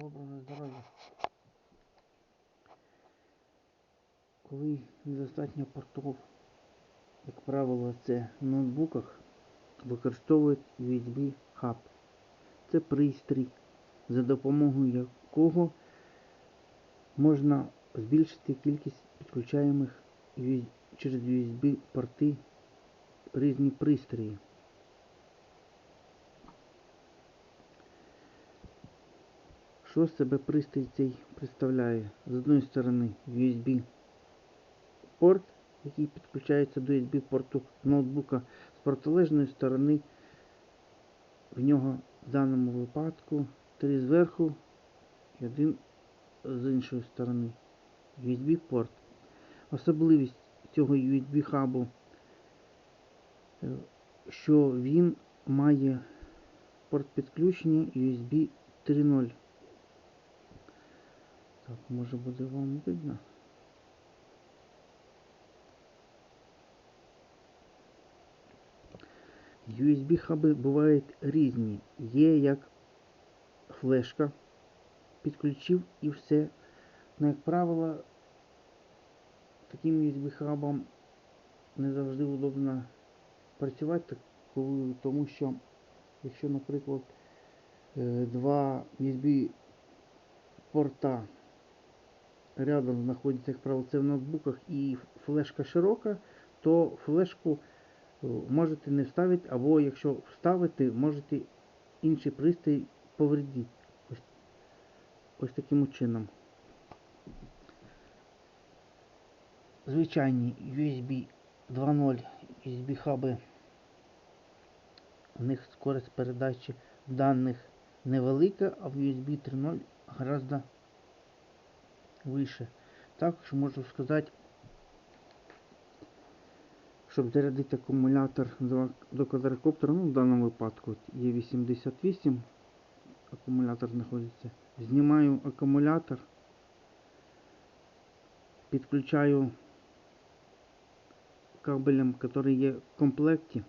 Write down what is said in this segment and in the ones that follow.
Доброго здоров'я. Коли недостатньо портов, як правило, це в ноутбуках, використовують USB хаб. Це пристрій, за допомогою якого можна збільшити кількість підключаємих через USB порти різні пристрої. Що з себе пристрій цей представляє? З одної сторони USB порт, який підключається до USB порту ноутбука, з протилежної сторони в нього в даному випадку три зверху і один з іншої сторони. USB порт. Особливість цього USB хабу, е, що він має порт підключення USB 3.0. Так, може буде вам видно. USB хаби бувають різні. Є як флешка, підключив і все. Ну, як правило, таким USB хабом не завжди удобно працювати, тому що якщо, наприклад, е, два USB порта рядом знаходяться, як правило, це в ноутбуках і флешка широка, то флешку е, можете не вставити, або якщо вставити, можете інший пристрій повредити. Ось, ось таким чином. Звичайні USB 2.0 USB хаби. У них скорость передачі даних невелика, а в USB 3.0 гораздо вище. Також можу сказати, щоб зарядити акумулятор до, квадрокоптера, ну в даному випадку є 88 акумулятор знаходиться. Знімаю акумулятор, підключаю кабелем, який є в комплекті.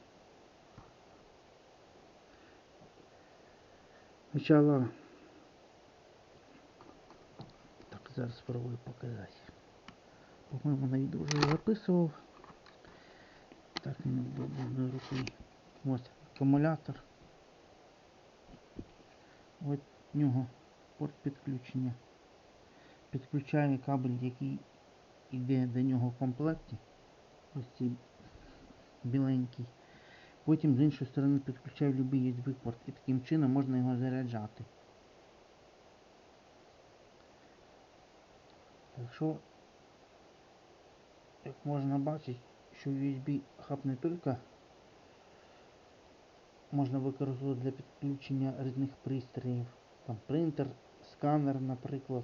Спочатку так, зараз спробую показати. По-моєму, на відео вже записував. Так, не буду одною рукою. Ось акумулятор. В нього порт підключення. Підключаю кабель, який йде до нього в комплекті. Ось цей біленький. Потім з іншої сторони підключаю будь-який порт і таким чином можна його заряджати. Якщо, як можна бачити, що USB хаб не тільки можна використовувати для підключення різних пристроїв, там принтер, сканер, наприклад,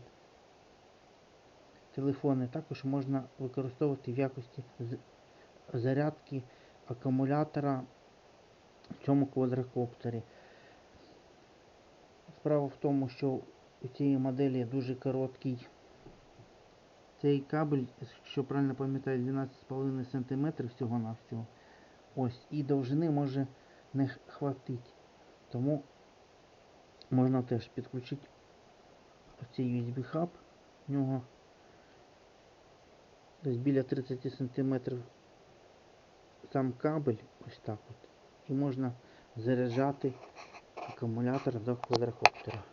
телефони, також можна використовувати в якості зарядки акумулятора в цьому квадрокоптері. Справа в тому, що у цієї моделі дуже короткий цей кабель, якщо правильно пам'ятаю, 12,5 см всього-навсього. Ось, і довжини може не хватить. Тому можна теж підключити цей USB хаб. В нього десь біля 30 см сам кабель, ось так от. І можна заряджати акумулятор до квадрокоптера.